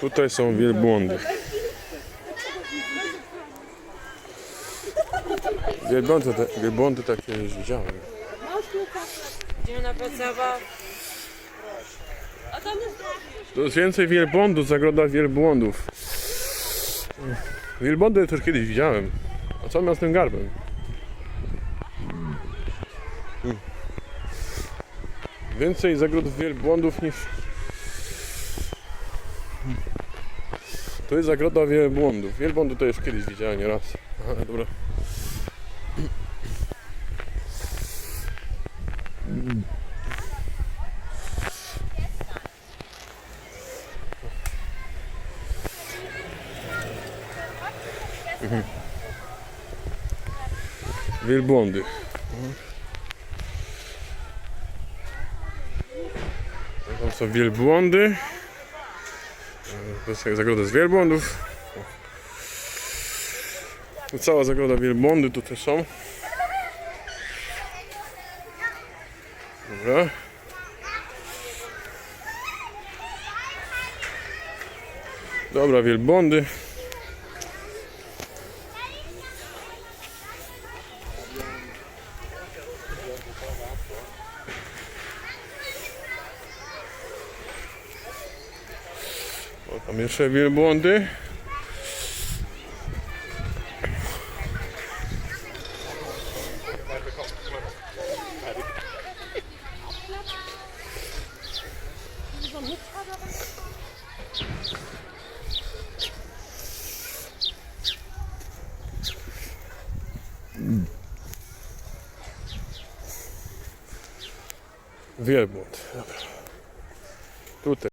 Tutaj są wielbłądy. Wielbłądy, te- wielbłądy takie już widziałem. Idziemy na plac zabaw. To jest więcej wielbłądów, zagroda wielbłądów. Wielbłądy też kiedyś widziałem. A co miał z tym garbem? Hmm. Więcej zagród wielbłądów niż... To jest zagroda wielbłądów. Wielbłądy to już kiedyś widziałem nieraz. Aha, dobra. Wielbłądy. Tam są wielbłądy. To zagroda z wielbłądów. Tu cała zagroda wielbłądy tutaj są. Dobra. Dobra, wielbłądy. O, tam jeszcze wielbłądy. Wielbłąd. Dobra. Tutaj.